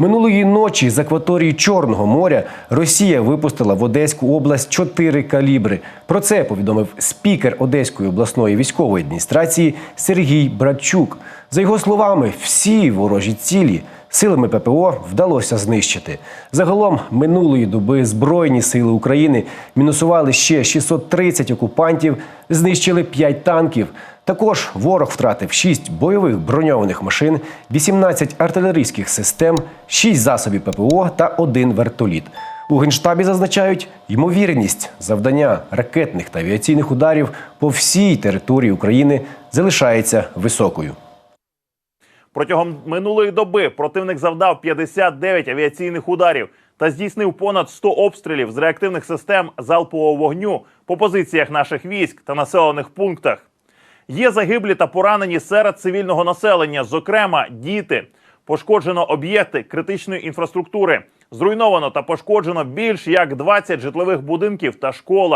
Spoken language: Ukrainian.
Минулої ночі з акваторії Чорного моря Росія випустила в Одеську область чотири калібри. Про це повідомив спікер Одеської обласної військової адміністрації Сергій Братчук. За його словами, всі ворожі цілі силами ППО вдалося знищити. Загалом минулої доби Збройні сили України мінусували ще 630 окупантів, знищили 5 танків. Також ворог втратив 6 бойових броньованих машин, 18 артилерійських систем, 6 засобів ППО та 1 вертоліт. У генштабі зазначають, ймовірність завдання ракетних та авіаційних ударів по всій території України залишається високою. Протягом минулої доби противник завдав 59 авіаційних ударів та здійснив понад 100 обстрілів з реактивних систем залпового вогню по позиціях наших військ та населених пунктах. Є загиблі та поранені серед цивільного населення, зокрема діти. Пошкоджено об'єкти критичної інфраструктури. Зруйновано та пошкоджено більш як 20 житлових будинків та школа.